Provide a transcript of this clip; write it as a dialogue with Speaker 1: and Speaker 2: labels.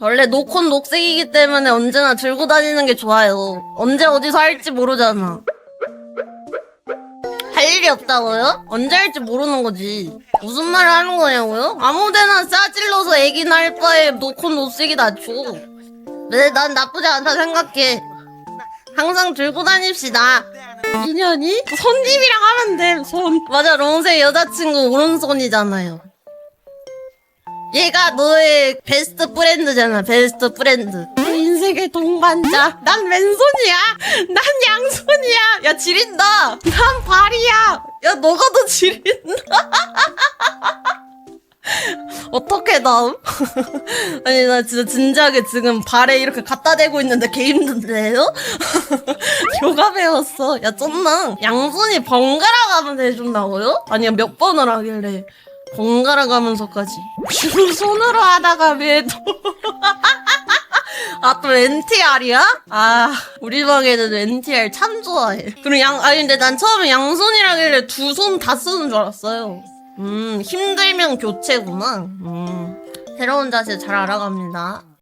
Speaker 1: 원래 노콘 녹색이기 때문에 언제나 들고 다니는 게 좋아요. 언제 어디서 할지 모르잖아. 할 일이 없다고요? 언제 할지 모르는 거지. 무슨 말을 하는 거냐고요? 아무데나 싸질러서 애기 날 바에 노콘 녹색이 낫죠. 네, 난 나쁘지 않다 생각해. 항상 들고 다닙시다.
Speaker 2: 인연이? 손님이랑 하면 돼, 손.
Speaker 1: 맞아, 롱세 여자친구 오른손이잖아요. 얘가 너의 베스트 프렌드잖아, 베스트 프렌드.
Speaker 2: 인생의 동반자. 난 왼손이야. 난 양손이야. 야, 지린다. 난 발이야.
Speaker 1: 야, 너가 더 지린다. 어떻게 다음? 아니, 나 진짜 진지하게 지금 발에 이렇게 갖다 대고 있는데 개 힘든데요? 요가 배웠어. 야, 쩐나? 양손이 번갈아 가면서 해준다고요? 아니, 몇 번을 하길래. 번갈아 가면서까지.
Speaker 2: 두 손으로 하다가 왜 또.
Speaker 1: 아, 또 NTR이야? 아, 우리 방에는 NTR 참 좋아해. 그리고 양, 아니, 근데 난 처음에 양손이라길래 두 손 다 쓰는 줄 알았어요. 음, 힘들면 교체구나. 음, 새로운 자세 잘 알아갑니다.